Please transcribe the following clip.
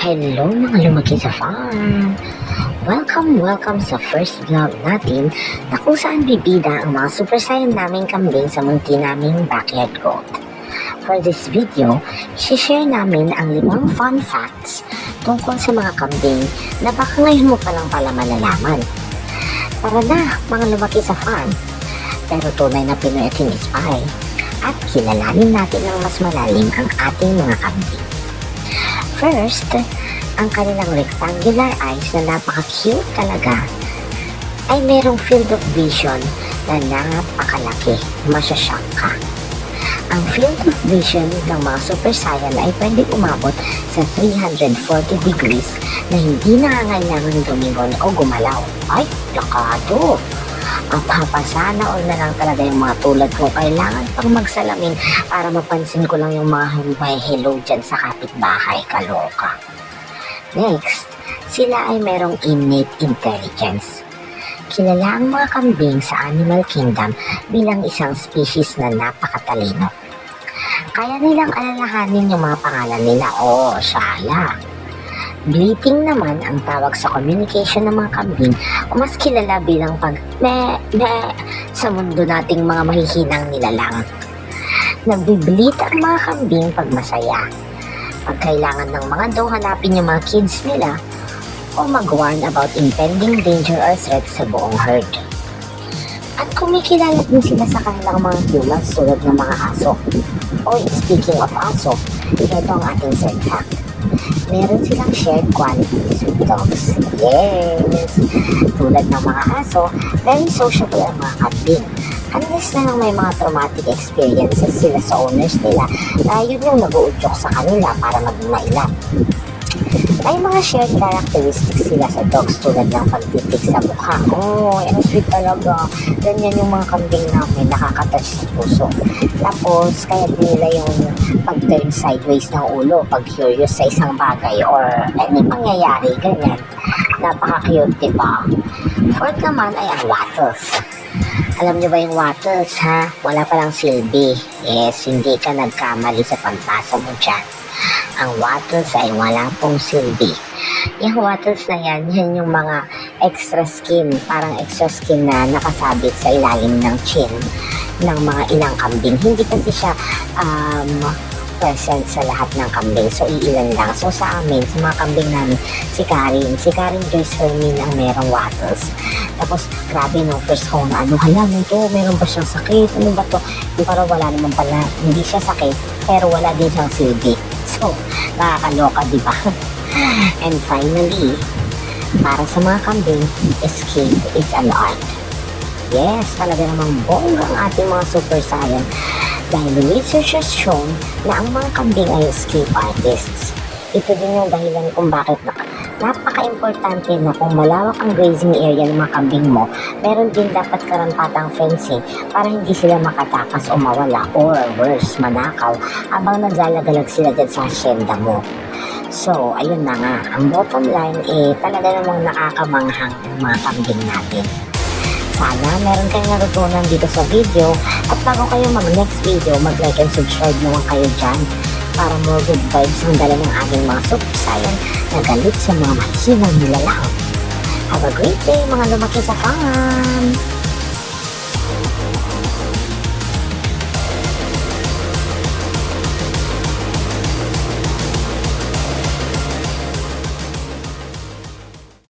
Hello mga lumaki sa farm! Welcome, welcome sa first vlog natin na kung saan bibida ang mga super saiyan naming kambing sa munti naming backyard goat. For this video, share namin ang limang fun facts tungkol sa mga kambing na baka ngayon mo pa lang pala malalaman. Tara na, mga lumaki sa farm! Pero tunay na Pinoy at spy at kilalanin natin ng mas malalim ang ating mga kambing. First, ang kanilang rectangular eyes na napaka-cute talaga ay merong field of vision na napakalaki. Masyashock ka. Ang field of vision ng mga super saiyan ay pwede umabot sa 340 degrees na hindi nangangailangan lumingon o gumalaw. Ay, lakado! At hapasana all na lang talaga yung mga tulad ko. Kailangan pang magsalamin para mapansin ko lang yung mga may hello dyan sa kapitbahay. Kaloka. Next, sila ay merong innate intelligence. Kilala ang mga kambing sa animal kingdom bilang isang species na napakatalino. Kaya nilang alalahanin yung mga pangalan nila. Oh, sala. Bleating naman ang tawag sa communication ng mga kambing o mas kilala bilang pag me, me sa mundo nating mga mahihinang nilalang. Nagbibleat ang mga kambing pag masaya. Pag kailangan ng mga daw hanapin yung mga kids nila o mag-warn about impending danger or threat sa buong herd. At kumikilala din sila sa kanilang mga humans tulad ng mga aso. O speaking of aso, ito ang ating third fact meron silang shared qualities with dogs. Yes! Tulad ng mga aso, very sociable ang mga kambing. Unless na lang may mga traumatic experiences sila sa owners nila na yun yung nag-uudyok sa kanila para maging mailan. May mga shared characteristics sila sa dogs tulad ng pagtitik sa mukha. Oh, ang sweet talaga. Ganyan yung mga kambing namin, nakakatouch sa puso. Tapos, kaya din nila yung pag-turn sideways ng ulo pag curious sa isang bagay or any pangyayari, ganyan. Napaka-cute, di ba? Fourth naman ay ang wattles. Alam niyo ba yung wattles, ha? Wala palang silbi. Yes, hindi ka nagkamali sa pagpasa mo dyan. Ang wattles ay wala pong silbi. Yung wattles na yan, yan yung mga extra skin, parang extra skin na nakasabit sa ilalim ng chin ng mga ilang kambing. Hindi kasi siya um, present sa lahat ng kambing. So, iilan lang. So, sa amin, sa mga kambing namin, si Karin, si Karin Joyce Hermine ang merong wattles. Tapos, grabe no, first home, ano, hala, nito, meron ba siyang sakit? Ano ba to? Yung parang wala naman pala, hindi siya sakit, pero wala din siyang silbi. So, nakakaloka, di ba? And finally, para sa mga kambing, escape is an art. Yes, talaga namang bongga ang ating mga super saiyan dahil research has shown na ang mga kambing ay escape artists. Ito din yung dahilan kung bakit na napaka-importante na kung malawak ang grazing area ng mga kambing mo, meron din dapat karampatang fencing para hindi sila makatakas o mawala or worse, manakaw habang naglalagalag sila dyan sa hasyenda mo. So, ayun na nga. Ang bottom line, eh, talaga namang nakakamanghang ang mga kambing natin. Sana meron kayong natutunan dito sa video at bago kayo mag next video, mag-like and subscribe naman kayo dyan para more good vibes ang dala ng ating mga super saiyan na galit sa mga mahinang nilalang. Have a great day mga lumaki sa farm!